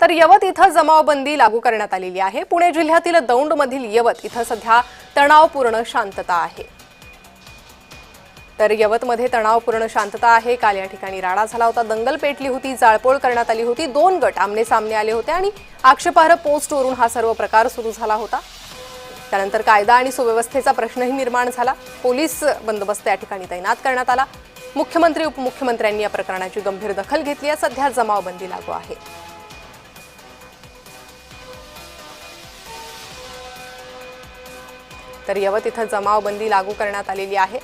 तर यवत इथं जमावबंदी लागू करण्यात आलेली आहे. पुणे जिल्ह्यातील दौंडमधील यवत इथं सध्या तणावपूर्ण शांतता आहे. तर यवतमध्ये तणावपूर्ण शांतता आहे. काल या ठिकाणी राडा झाला होता. दंगल पेटली होती जाळपोळ करण्यात आली होती. दोन गट आमने सामने आले होते आणि आक्षेपार्ह पोस्टवरून हा सर्व प्रकार सुरू झाला होता. त्यानंतर कायदा आणि सुव्यवस्थेचा प्रश्नही निर्माण झाला. पोलीस बंदोबस्त या ठिकाणी तैनात करण्यात आला. मुख्यमंत्री उपमुख्यमंत्र्यांनी या प्रकरणाची गंभीर दखल घेतली आहे. सध्या जमावबंदी लागू आहे. तर यवत इथं जमावबंदी लागू करण्यात आलेली आहे.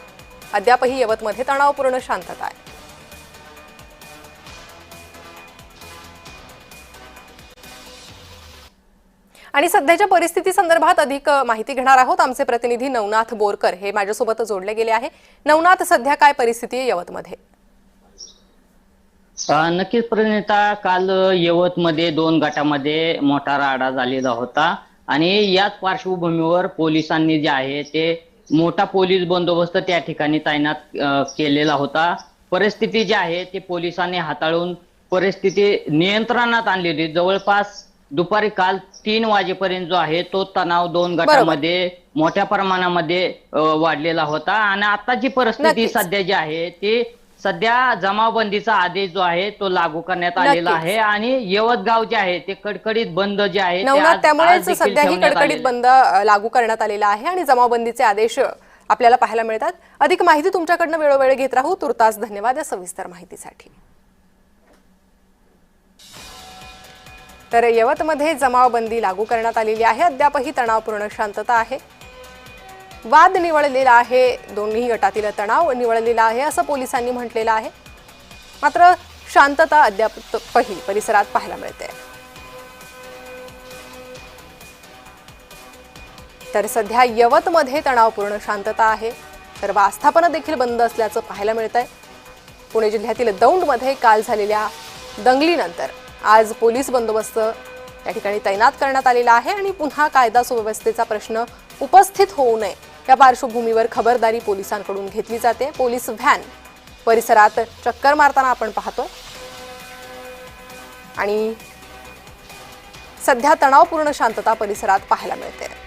अद्यापही यवतमध्ये तणावपूर्ण शांतता आहे. आणि सध्याच्या परिस्थिती संदर्भात अधिक माहिती घेणार आहोत आमचे प्रतिनिधी नवनाथ बोरकर. हे माझ्यासोबत जोडले गेले आहे. नवनाथ सध्या काय परिस्थिती आहे यवतमध्ये? नक्कीच प्रणिता काल यवतमध्ये दोन गटामध्ये मोठा राडा झालेला होता. आणि याच पार्श्वभूमीवर पोलिसांनी जे आहे ते मोठा पोलीस बंदोबस्त त्या ठिकाणी तैनात केलेला होता. परिस्थिती जी आहे ते पोलिसांनी हाताळून परिस्थिती नियंत्रणात आणली होती. जवळपास दुपारी काल तीन वाजेपर्यंत जो आहे तो तणाव दोन गटामध्ये मोठ्या प्रमाणामध्ये वाढलेला होता. आणि आता जी परिस्थिती. सध्या जी आहे ती सध्या जमावबंदीचा आदेश जो आहे तो लागू करण्यात आलेला नक्कीच. आहे आणि यवतगाव जे आहे ते कडकडीत बंद जे आहे ते नवनाथ आज- आज त्यामुळेच देखील सध्या ही ठेवण्यात कडकडीत आलेलं आहे. बंद अ, लागू करण्यात आलेला आहे आणि जमावबंदीचे आदेश अ, आपल्याला पाहायला मिळतात. अधिक माहिती तुमच्याकडनं वेळोवेळी घेत राहू. तुर्तास धन्यवाद या सविस्तर माहितीसाठी. तर यवतमध्ये जमावबंदी लागू करण्यात आलेली आहे. अद्यापही तणावपूर्ण शांतता आहे. वाद निवळलेला आहे. दोन्ही गटातील तणाव निवळलेला आहे असं पोलिसांनी म्हटलेलं आहे. मात्र शांतता अद्यापही परिसरात पाहायला मिळते. तर सध्या यवतमध्ये तणावपूर्ण शांतता आहे. तर आस्थापनं देखील बंद असल्याचं पाहायला मिळत आहे पुणे जिल्ह्यातील दौंडमध्ये काल झालेल्या दंगलीनंतर आज पोलीस बंदोबस्त या ठिकाणी तैनात करण्यात आलेला आहे आणि पुन्हा कायदा सुव्यवस्थेचा प्रश्न उपस्थित होऊ नये या पार्श्वभूमीवर खबरदारी पोलिसांकडून घेतली जाते. पोलीस व्हॅन परिसरात चक्कर मारताना आपण पाहतो. आणि सध्या तणावपूर्ण शांतता परिसरात पाहायला मिळते.